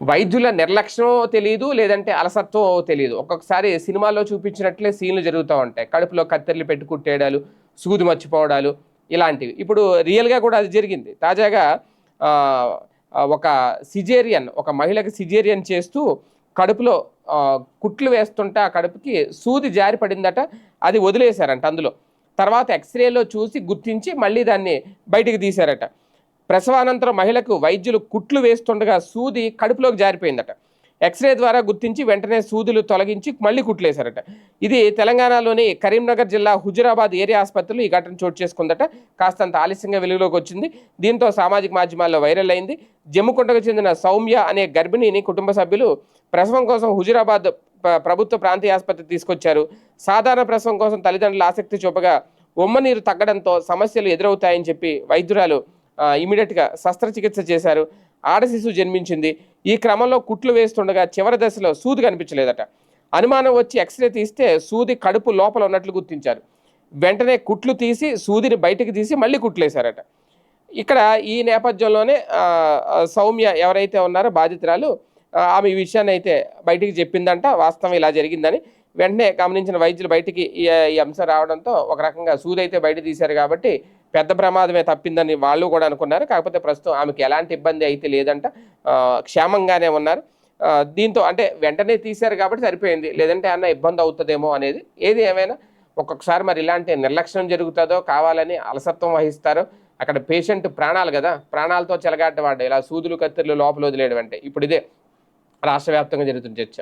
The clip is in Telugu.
వైద్యుల నిర్లక్ష్యం తెలియదు లేదంటే అలసత్వం తెలియదు ఒక్కొక్కసారి సినిమాల్లో చూపించినట్లే సీన్లు జరుగుతూ ఉంటాయి. కడుపులో కత్తెర్లు పెట్టి కుట్టేయడాలు సూది మర్చిపోవడాలు ఇలాంటివి. ఇప్పుడు రియల్గా కూడా అది జరిగింది. తాజాగా ఒక సిజేరియన్ ఒక మహిళకి సిజేరియన్ చేస్తూ కడుపులో కుట్లు వేస్తుంటే ఆ కడుపుకి సూది జారి పడిందట. అది వదిలేశారంట అందులో. తర్వాత ఎక్స్రేలో చూసి గుర్తించి మళ్ళీ దాన్ని బయటికి తీశారట. ప్రసవానంతరం మహిళకు వైద్యులు కుట్లు వేస్తుండగా సూది కడుపులోకి జారిపోయిందట. ఎక్స్రే ద్వారా గుర్తించి వెంటనే సూదులు తొలగించి మళ్ళీ కుట్లేశారట. ఇది తెలంగాణలోని కరీంనగర్ జిల్లా హుజురాబాద్ ఏరియా ఆసుపత్రిలో ఈ ఘటన చోటు చేసుకుందట. కాస్తంత ఆలస్యంగా వెలుగులోకి వచ్చింది. దీంతో సామాజిక మాధ్యమాల్లో వైరల్ అయింది. జమ్ముకుంటకు చెందిన సౌమ్య అనే గర్భిణిని కుటుంబ సభ్యులు ప్రసవం కోసం హుజురాబాద్ ప్రభుత్వ ప్రాంతీయ ఆసుపత్రి తీసుకొచ్చారు. సాధారణ ప్రసవం కోసం తల్లిదండ్రులు ఆసక్తి చూపగా ఉమ్మ నీరు తగ్గడంతో సమస్యలు ఎదురవుతాయని చెప్పి వైద్యురాలు ఇమీడియట్గా శస్త్రచికిత్స చేశారు. ఆడ శిశువు జన్మించింది. ఈ క్రమంలో కుట్లు వేస్తుండగా చివరి దశలో సూది కనిపించలేదట. అనుమానం వచ్చి ఎక్స్రే తీస్తే సూది కడుపు లోపల ఉన్నట్లు గుర్తించారు. వెంటనే కుట్లు తీసి సూదిని బయటికి తీసి మళ్ళీ కుట్లేశారట. ఇక్కడ ఈ నేపథ్యంలోనే సౌమ్య ఎవరైతే ఉన్నారో బాధితురాలు ఆమె ఈ విషయాన్ని అయితే బయటికి చెప్పిందంట. వాస్తవం ఇలా జరిగిందని. వెంటనే గమనించిన వైద్యులు బయటికి ఈ అంశం రావడంతో ఒక రకంగా సూది అయితే బయట తీశారు కాబట్టి పెద్ద ప్రమాదమే తప్పిందని వాళ్ళు కూడా అనుకున్నారు. కాకపోతే ప్రస్తుతం ఆమెకి ఎలాంటి ఇబ్బంది అయితే లేదంట. క్షేమంగానే ఉన్నారు. దీంతో అంటే వెంటనే తీశారు కాబట్టి సరిపోయింది. లేదంటే అన్న ఇబ్బంది అవుతుందేమో అనేది ఏది ఏమైనా ఒక్కొక్కసారి మరి ఇలాంటి నిర్లక్ష్యం జరుగుతుందో కావాలని అలసత్వం వహిస్తారో. అక్కడ పేషెంట్ ప్రాణాలు కదా ప్రాణాలతో చెలగాటవాడు. ఇలా సూదులు కత్తిర్లు లోపల వదిలేయడం అంటే ఇప్పుడు ఇదే రాష్ట్ర వ్యాప్తంగా చర్చ.